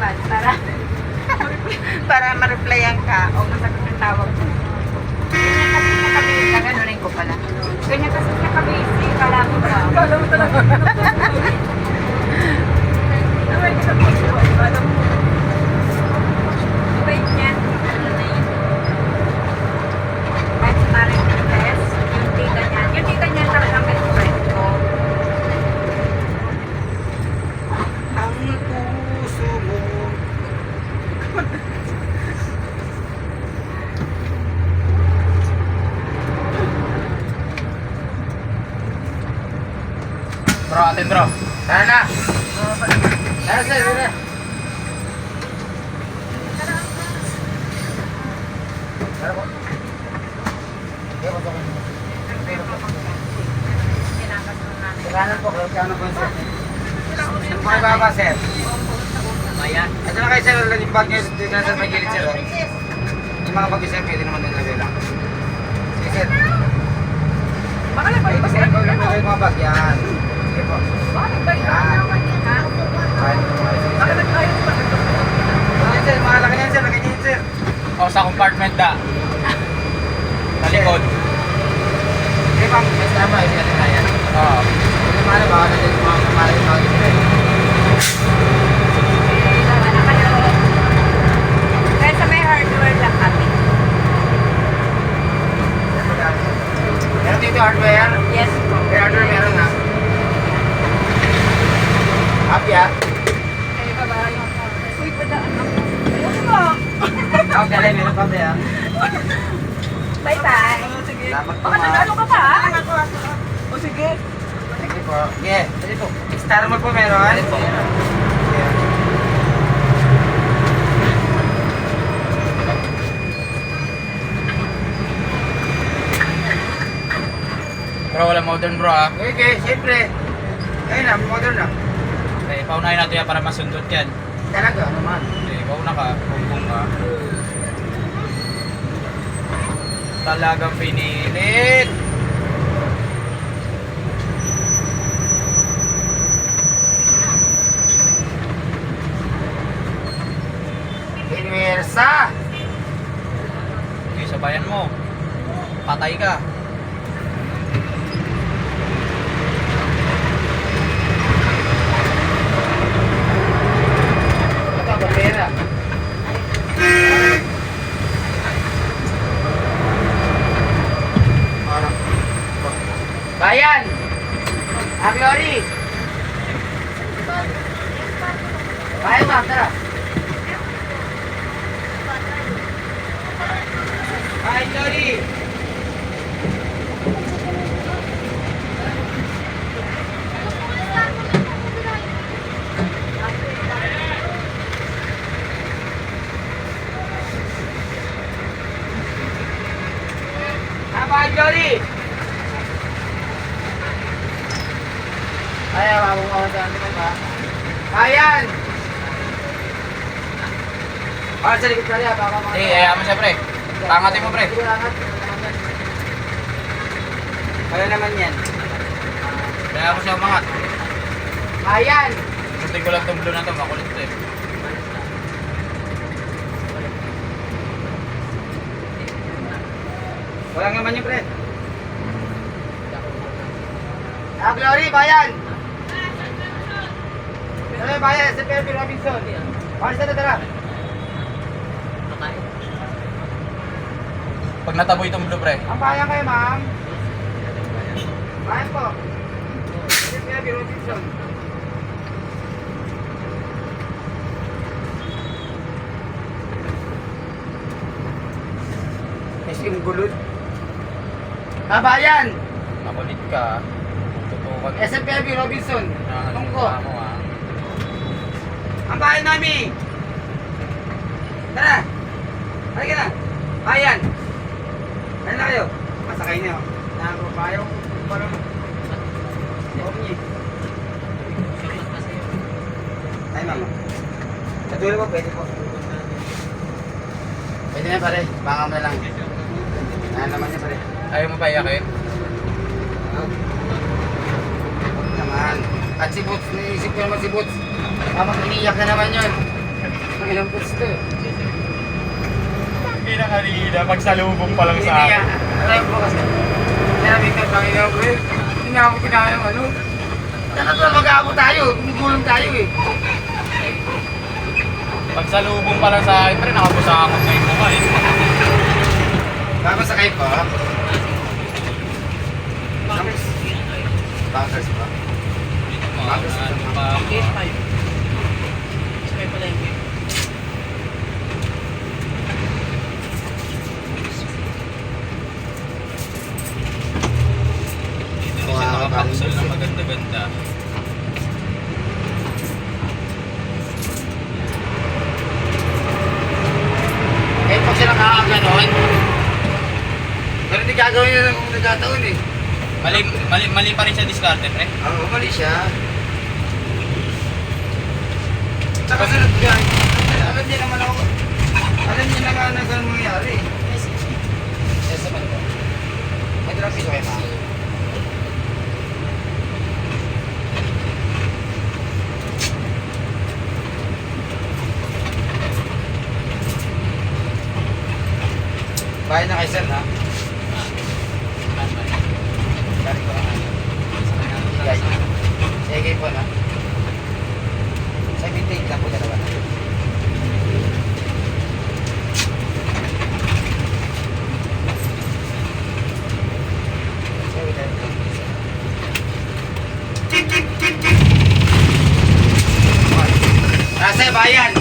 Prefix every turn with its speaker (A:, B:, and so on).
A: pad para para ma-replyan ka o masagot yung tawag mo. Ganyan kasi nakabili ka, ganunin ko pala. Ganyan kasi nakabili si Kalami ba?
B: Kala mo talaga. Away ka sa
C: Bro, atin bro.
D: Tara na. Tara sir, tara. Tara po. Kailangan po, kailangan po sir. Saan po kayo baba sir?
C: Ayan.
D: Ito na kayo sir, yung bag nyo dito na sir, may gilid sir. Yung mga bag sir, pwede naman din lagay lang. Sige sir.
B: Baka nagbayo
D: Ito
B: kasi
D: sir,
B: ano
D: pag
B: yan.
D: lagay yung mga bag, yan. Sige po.
B: Baka nagbayo
D: Yan.
B: naman yan. ha?
D: Kain po kayo. Sige
B: Baka
D: sir.
B: pa.
D: Yan sir, sir.
C: O, sa compartment da. Sa likod.
D: Sige ma'am, yes tama, yes kasi na yan.
C: Oo.
D: Hindi mahal, baka na din mga kamali sa akin sir.
A: Ano kayo? Kaya sa may hardware lang kami.
D: Meron dito hardware.
A: Yes po.
D: May hardware meron ha. Happy ha?
B: Eh, babae. Uy, padaan ako. Ayun mo.
D: Dali, meron pa tayo.
A: Bye-bye.
B: Sige.
D: Salamat po
B: Baka
D: ma'am.
B: nag-ano ka pa, ha? O sige.
D: You po. Yeah, dali po. Star mo po meron. Dali po.
C: Bro, wala modern bro ah.
D: Okay, okay, siyempre. Ayun na, modern na.
C: Okay, paunahin natin yan para masundot yan.
D: Talaga, ano man.
C: Okay, ikaw na ka. Bumbong ka. Talagang pinilit.
D: Inwersa.
C: Okay, sabayan mo. Patay ka.
D: Ito, bandera. Bayan! Ah, Glory! Bayan, ma'am, tara. Bayan, Glory! Ah, Bayan, Ay, mabungawan sa akin ba? Bayan! Ah, sa likod pala, baka mga...
C: Hindi, ayaw mo siya pre. Tangatin mo pre.
D: Wala naman yan.
C: Kaya mo siya umangat.
D: Bayan!
C: Gustuin ko lang itong blue na to. Makulit to eh.
D: Walang naman yung pre. Ah, Glory, bayan! Tara, bayan, si Perry Robinson. Paris na tara.
C: Pag nataboy itong blue pre.
D: Ang bayan kayo, ma'am. Bayan po. Si Perry Robinson. Kasi yung gulod. Ah, bayan!
C: Makulit ka. Tutukan.
D: SMPLB Robinson. Tungko.
C: Mo.
D: Ang bayan namin! Tara! Halika na! Bayan! Ano na kayo? Masakay niyo. Nakakapayo. Parang... Huwag niyo. Ay, mama. Sa dulo po, pwede po. Pwede na pare. Baka mo na lang. Ano naman niya pare.
C: Ayaw mo pa iyakin?
D: Huwag naman. At si Boots, naisip ko naman si Boots. Tama, iniiyak na naman yun. Ang ilang Boots to.
C: na kanina, pagsalubong pa lang sa akin.
D: Alam ko kasi. Sabi ko, tangin ako eh. Hindi ako kinaya ng ano. To mag-aabot tayo. Gulong tayo eh.
C: Pagsalubong pa lang sa akin, pre, nakabusakot na yung mukha eh.
D: Tapos sakay pa. Tapos. Bangers pa.
C: Ano pa, mga- Dito na siya nakapaksol maganda-ganda.
D: Kahit pag siya nakakaganon. Pero hindi gagawin niya kung nagkataon eh.
C: Mali, mali, mali pa rin siya diskarte, pre.
D: Oo, mali siya. Tsaka sunod ka. Alam niya naman ako. Alam niya na nga na ganun mangyayari. Yes, naman ko. May dalang piso kayo, ma. Bahay na kay sir, ha? Galing ko ha? Guys, sige po na. 78 lang po dalawa. Nasa bayan!